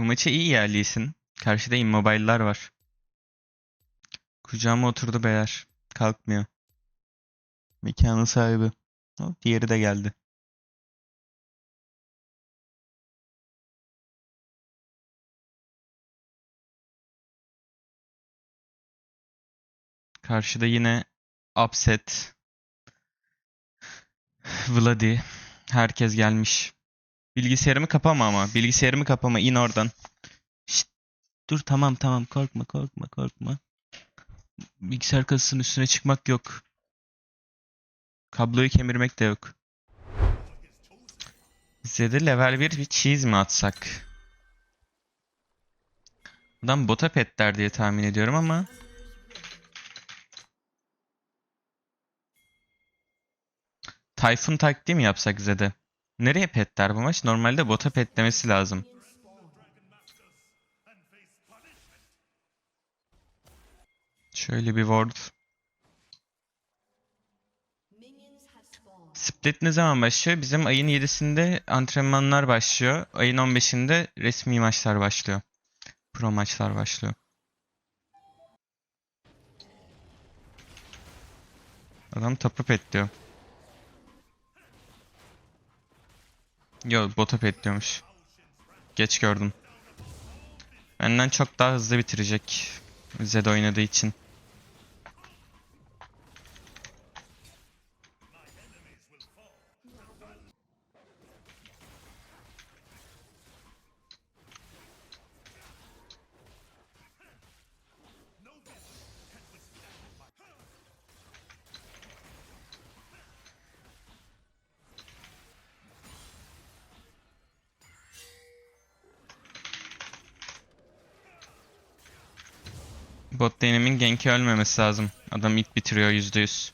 Bu maçı iyi yerlisin. Karşıda immobile'lar var. Kucağıma oturdu beyler. Kalkmıyor. Mekanın sahibi. Hop, diğeri de geldi. Karşıda yine Upset. Vladi. Herkes gelmiş. Bilgisayarımı kapama ama. Bilgisayarımı kapama. in oradan. Şşt, dur tamam tamam korkma korkma korkma. Bilgisayar kasasının üstüne çıkmak yok. Kabloyu kemirmek de yok. Zed'e level 1 bir cheese mi atsak? Adam bota pet der diye tahmin ediyorum ama Typhoon taktiği mi yapsak Zed'e? Nereye pet der bu maç? Normalde bota pet demesi lazım. Şöyle bir ward. Split ne zaman başlıyor? Bizim ayın 7'sinde antrenmanlar başlıyor. Ayın 15'inde resmi maçlar başlıyor. Pro maçlar başlıyor. Adam topu pet diyor. Yo bota pet diyormuş. Geç gördüm. Benden çok daha hızlı bitirecek. Zed oynadığı için. Bot lane'imin ganki ölmemesi lazım. Adam ilk bitiriyor %100.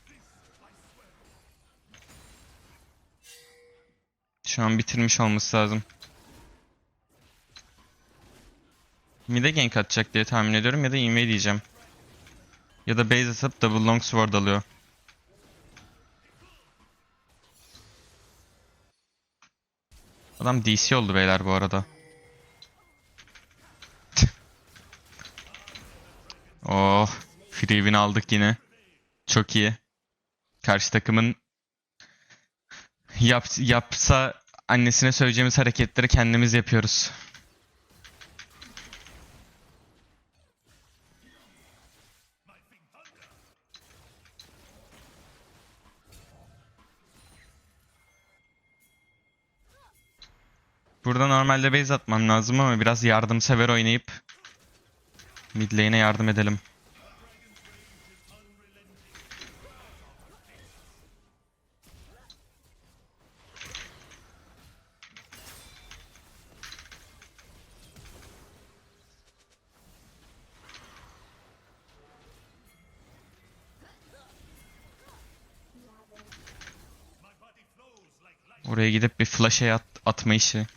Şu an bitirmiş olması lazım. Mid'e gank atacak diye tahmin ediyorum ya da invade diyeceğim. Ya da base atıp double long sword alıyor. Adam DC oldu beyler bu arada. Oh, free win aldık yine. Çok iyi. Karşı takımın yap, yapsa annesine söyleyeceğimiz hareketleri kendimiz yapıyoruz. Burada normalde base atmam lazım ama biraz yardımsever oynayıp mid lane'e yardım edelim. Oraya gidip bir flash'e at atma işi.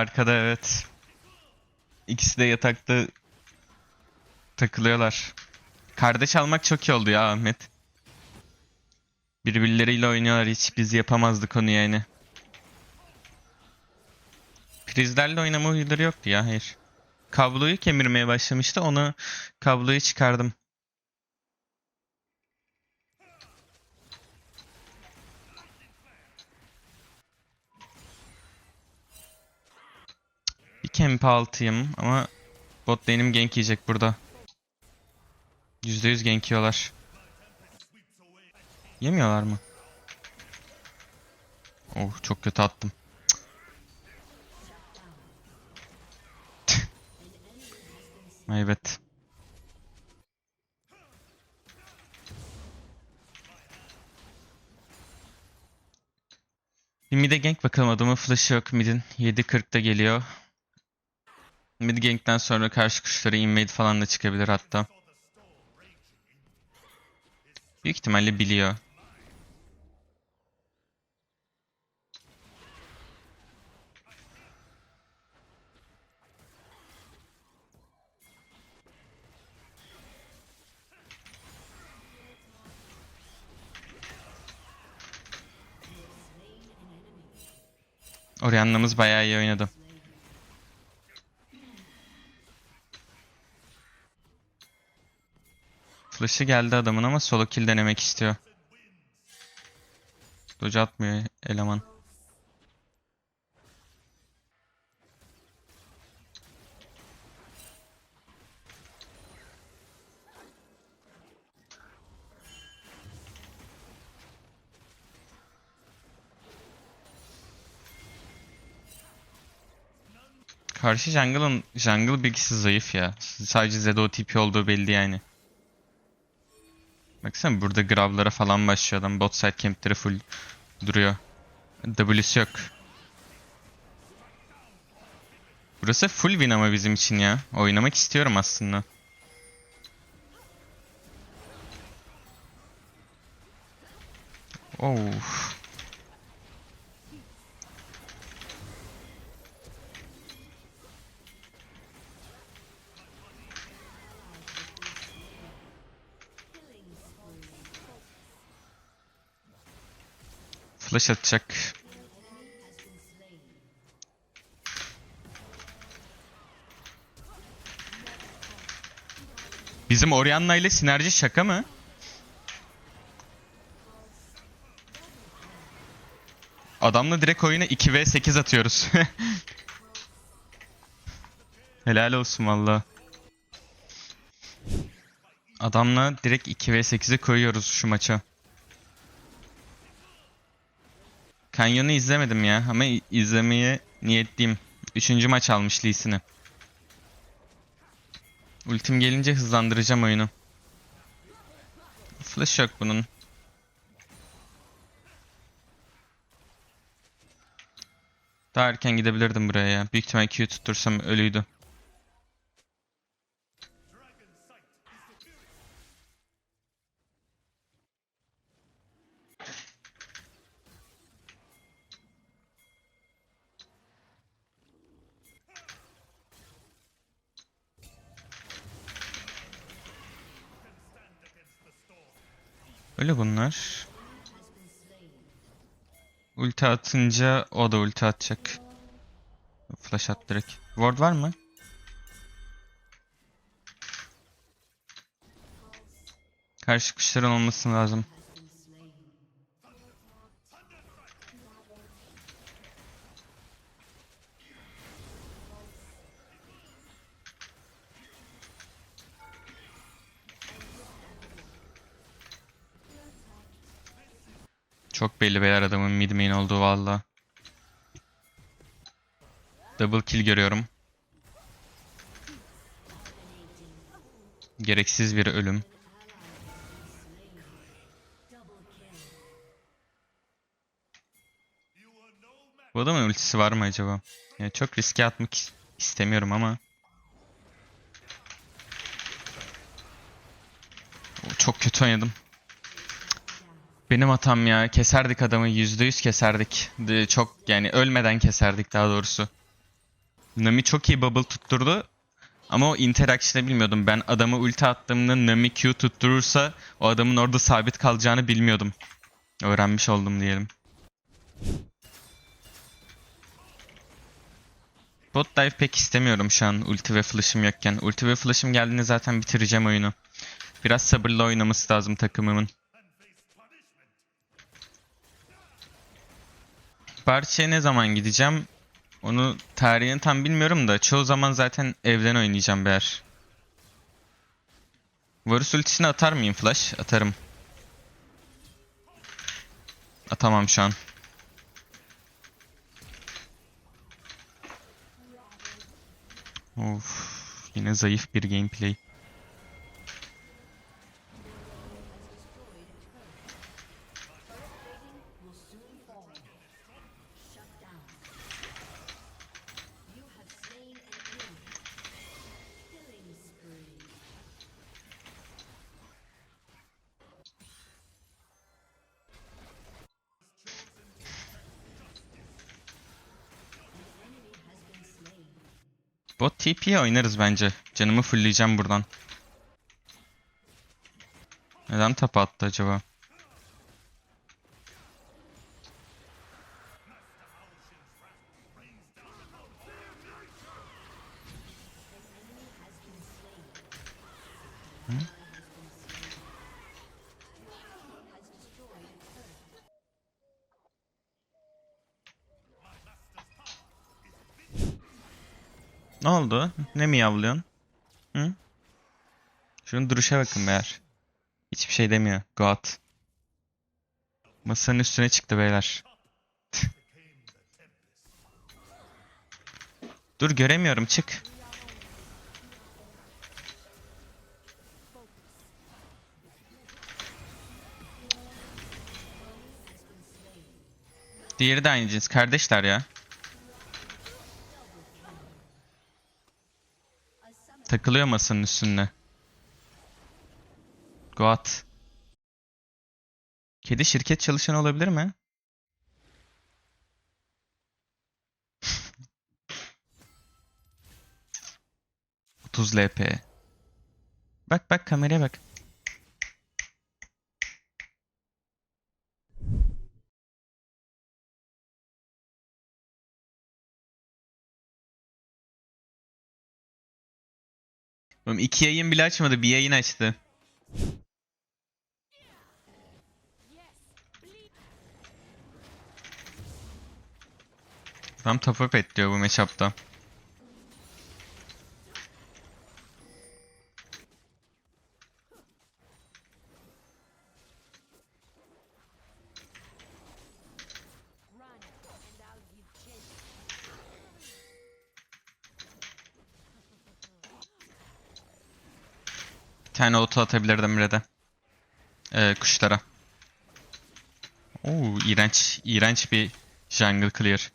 Arkada evet. İkisi de yatakta takılıyorlar. Kardeş almak çok iyi oldu ya Ahmet. Birbirleriyle oynuyorlar hiç biz yapamazdık onu yani. Prizlerle oynama huyları yoktu ya hayır. Kabloyu kemirmeye başlamıştı onu kabloyu çıkardım. Camp altıyım ama bot lane'im gank yiyecek burada. %100 gank yiyorlar. Yemiyorlar mı? Oh çok kötü attım. evet. Bir mid'e gank bakalım adamın flash'ı yok mid'in. 7.40'da geliyor. Mid gank'ten sonra karşı kuşlara invade falan da çıkabilir hatta. Büyük ihtimalle biliyor. Oryanlığımız bayağı iyi oynadı. Flash'ı geldi adamın ama solo kill denemek istiyor. Dodge atmıyor eleman. Karşı jungle'ın jungle bilgisi zayıf ya. Sadece Zed OTP olduğu belli yani. Baksana burada grablara falan başlıyor adam. Bot side campleri full duruyor. W'si yok. Burası full win ama bizim için ya. Oynamak istiyorum aslında. Oh. Flash atacak. Bizim Orianna ile sinerji şaka mı? Adamla direkt oyuna 2v8 atıyoruz. Helal olsun valla. Adamla direkt 2v8'e koyuyoruz şu maça. Canyon'u izlemedim ya ama izlemeye niyetliyim. Üçüncü maç almış Lee Sin'i. Ultim gelince hızlandıracağım oyunu. Flash yok bunun. Daha erken gidebilirdim buraya ya. Büyük ihtimal Q tuttursam ölüydü. Öyle bunlar. Ulti atınca o da ulti atacak. Flash at direkt. Ward var mı? Karşı kuşların olması lazım. Çok belli beyler adamın mid main olduğu valla. Double kill görüyorum. Gereksiz bir ölüm. Bu adamın ultisi var mı acaba? Yani çok riske atmak is- istemiyorum ama. Çok kötü oynadım. Benim hatam ya. Keserdik adamı. %100 keserdik. De- Çok yani ölmeden keserdik daha doğrusu. Nami çok iyi bubble tutturdu. Ama o interaction'ı bilmiyordum. Ben adamı ulti attığımda Nami Q tutturursa o adamın orada sabit kalacağını bilmiyordum. Öğrenmiş oldum diyelim. Bot dive pek istemiyorum şu an ulti ve flash'ım yokken. Ulti ve flash'ım geldiğinde zaten bitireceğim oyunu. Biraz sabırlı oynaması lazım takımımın. Barça'ya ne zaman gideceğim? Onu tarihini tam bilmiyorum da çoğu zaman zaten evden oynayacağım ber. Varus ultisini atar mıyım flash? Atarım. Atamam şu an. Of, yine zayıf bir gameplay. Bot TP'ye oynarız bence. Canımı fullleyeceğim buradan. Neden tapa attı acaba? Oldu? Ne mi yavlıyorsun? Hı? Şunun duruşa bakın beyler. Hiçbir şey demiyor. God. Masanın üstüne çıktı beyler. Dur göremiyorum çık. Diğeri de aynı cins. Kardeşler ya. Takılıyor masanın üstünde. Goat. Kedi şirket çalışanı olabilir mi? ...30 LP. Bak bak kameraya bak. Oğlum iki yayın bile açmadı. Bir yayın açtı. Tam top up et diyor bu matchup'ta. Bir tane auto atabilirdim red'e. Ee, kuşlara. Oo, iğrenç, iğrenç bir jungle clear.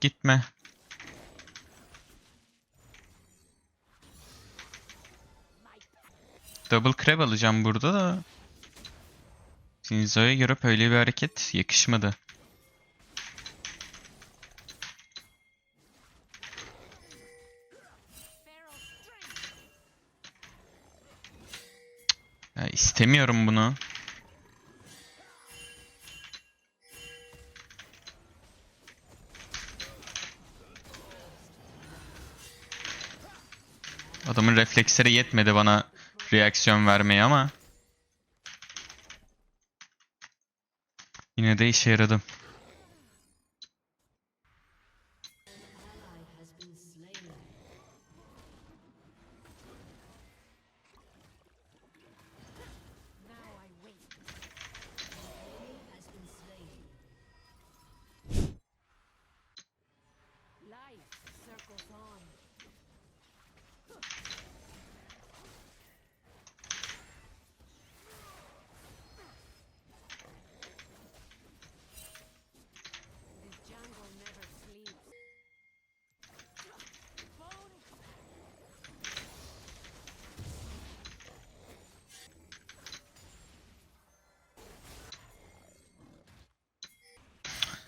Gitme. Double crab alacağım burada da. Shinzo'ya görüp öyle bir hareket yakışmadı. Ya istemiyorum bunu. Adamın refleksleri yetmedi bana reaksiyon vermeye ama yine de işe yaradı.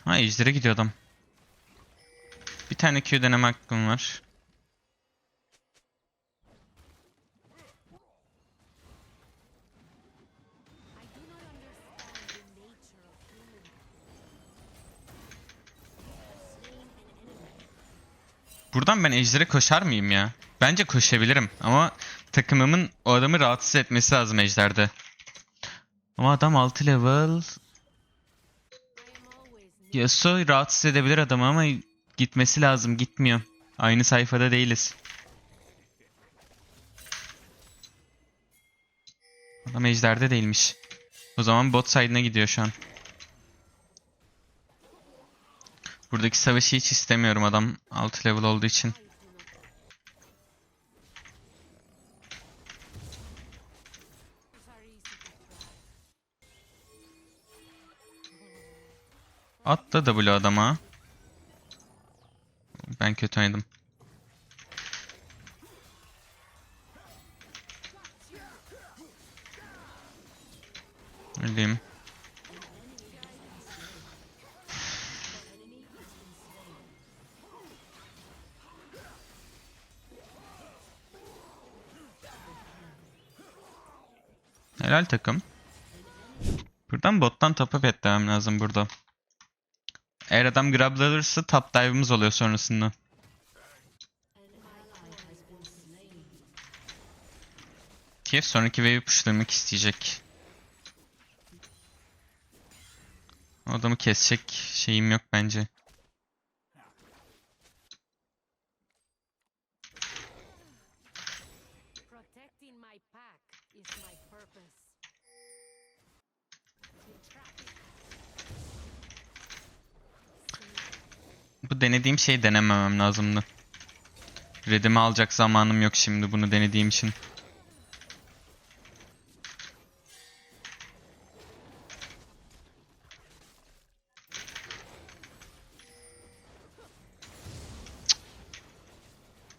Ha ejder'e gidiyor adam. Bir tane Q deneme hakkım var. Buradan ben ejder'e koşar mıyım ya? Bence koşabilirim ama takımımın o adamı rahatsız etmesi lazım ejder'de. Ama adam 6 level. Yasuo rahatsız edebilir adamı ama gitmesi lazım. Gitmiyor. Aynı sayfada değiliz. Adam ejderde değilmiş. O zaman bot side'ına gidiyor şu an. Buradaki savaşı hiç istemiyorum adam 6 level olduğu için. At da W adama. Ben kötü oynadım. Öleyim. Helal takım. Buradan bottan top up etmem lazım burada. Eğer adam grab alırsa top dive'ımız oluyor sonrasında. TF sonraki wave'i pushlamak isteyecek. O adamı kesecek şeyim yok bence. Denediğim şeyi denememem lazımdı. Redimi alacak zamanım yok şimdi bunu denediğim için.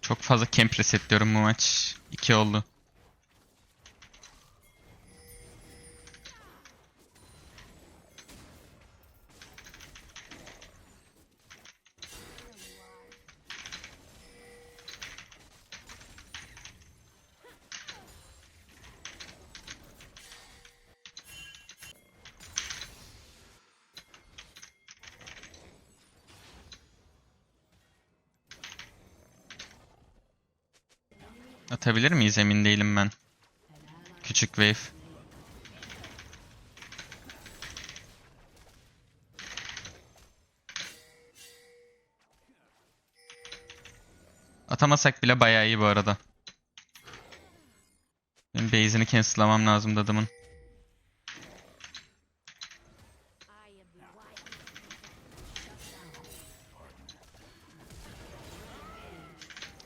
Çok fazla camp resetliyorum bu maç. 2 oldu. Atabilir miyiz emin değilim ben. Küçük wave. Atamasak bile bayağı iyi bu arada. Benim base'ini cancel'lamam lazım wild.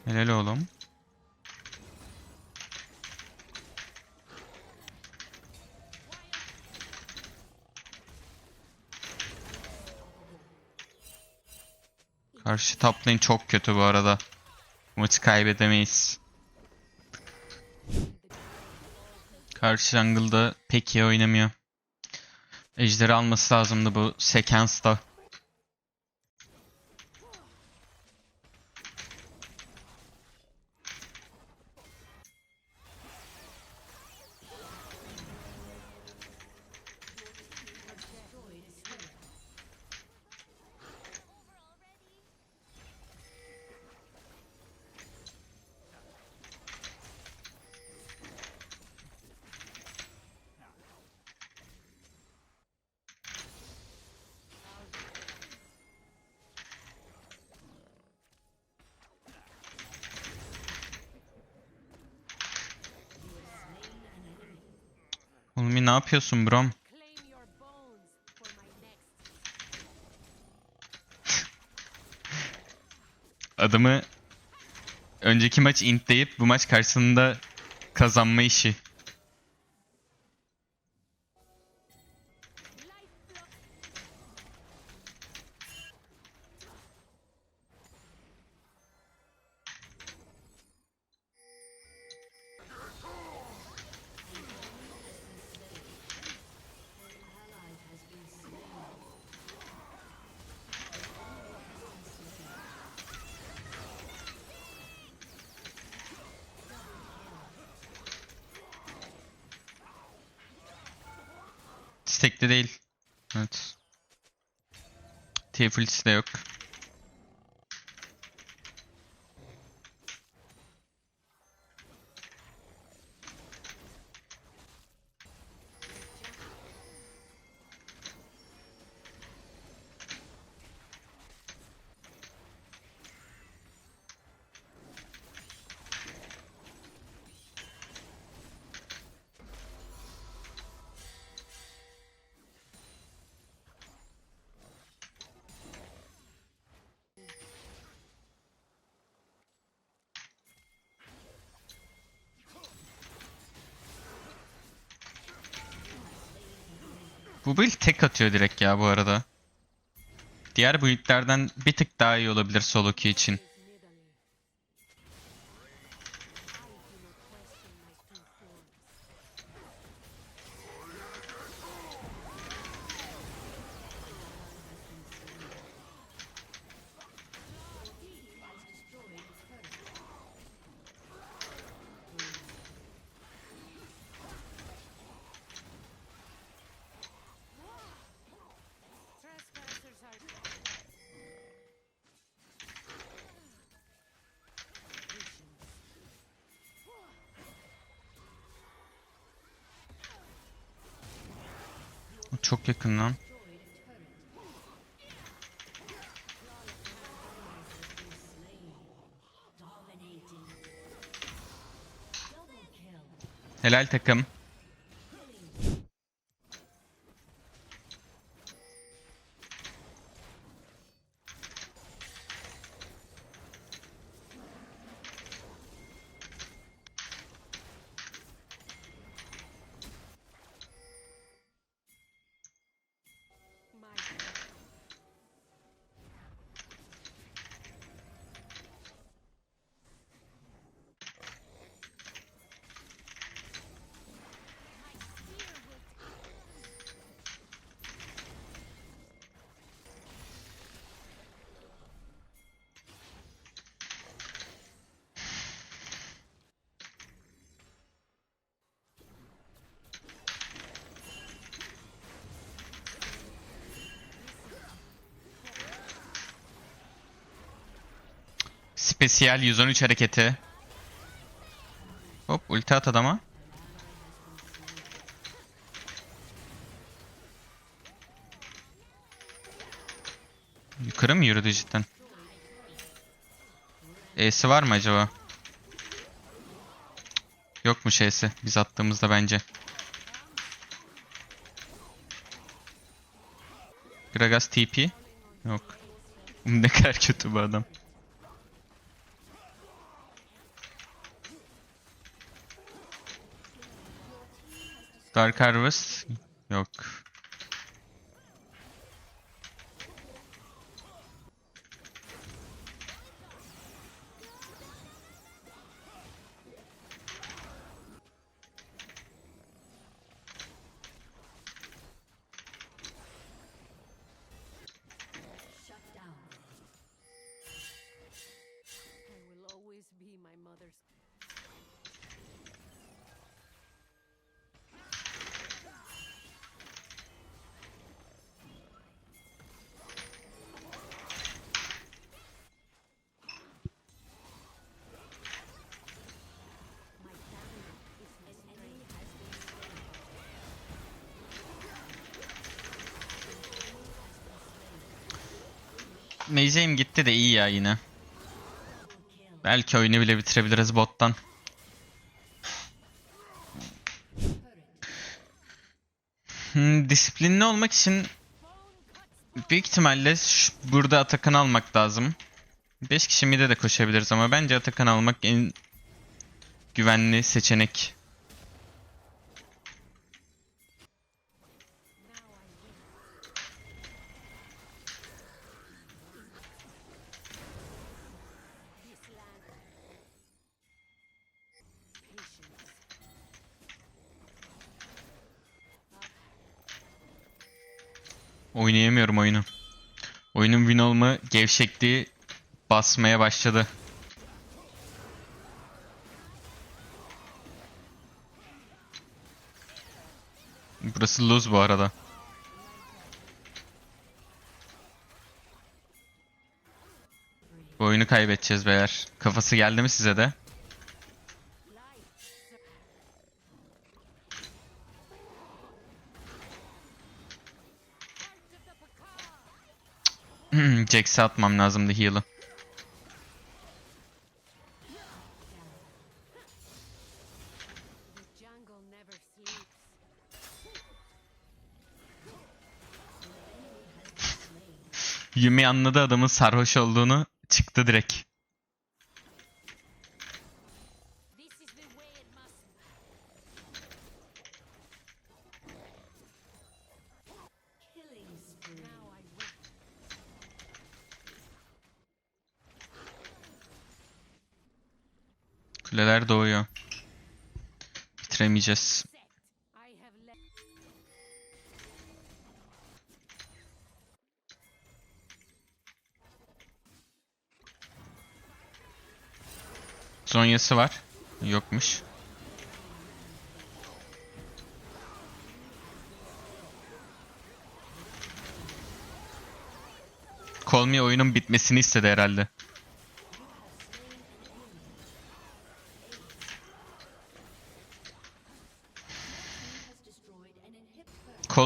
Helal oğlum. Karşı top lane çok kötü bu arada. Maçı kaybedemeyiz. Karşı jungle'da pek iyi oynamıyor. Ejderi alması lazımdı bu sekansta. Oğlum ne yapıyorsun brom? Adamı önceki maç intleyip bu maç karşısında kazanma işi. Stekli değil. Evet. TF de yok. Bu build tek atıyor direkt ya bu arada. Diğer buildlerden bir tık daha iyi olabilir solo queue için. Çok yakın lan. Helal takım. Spesiyel 113 hareketi. Hop ulti at adama. Yukarı mı yürüdü cidden? E'si var mı acaba? Yokmuş E'si biz attığımızda bence. Gragas TP? Yok. Ne kadar kötü bu adam. Dark Harvest? Yok. Meyzeyim gitti de iyi ya yine. Belki oyunu bile bitirebiliriz bottan. Hmm, disiplinli olmak için büyük ihtimalle burada Atakan almak lazım. 5 kişi mid'e de koşabiliriz ama bence Atakan almak en güvenli seçenek. Oynayamıyorum oyunu. Oyunun win olma gevşekliği basmaya başladı. Burası lose bu arada. Bu oyunu kaybedeceğiz beyler. Kafası geldi mi size de? Jax'e atmam lazımdı heal'ı. Yumi anladı adamın sarhoş olduğunu. Çıktı direkt. Left. Zonyası var. Yokmuş. Me oyunun bitmesini istedi herhalde.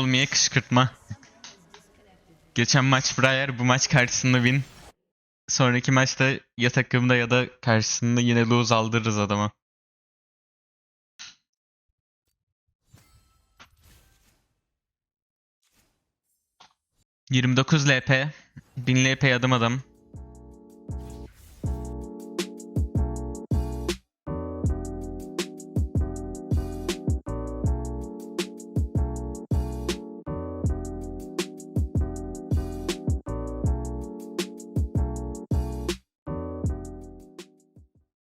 Me'ye kışkırtma. Geçen maç Briar, bu maç karşısında win. Sonraki maçta ya takımda ya da karşısında yine lose aldırırız adama. ...29 LP... 1000 LP adım adam.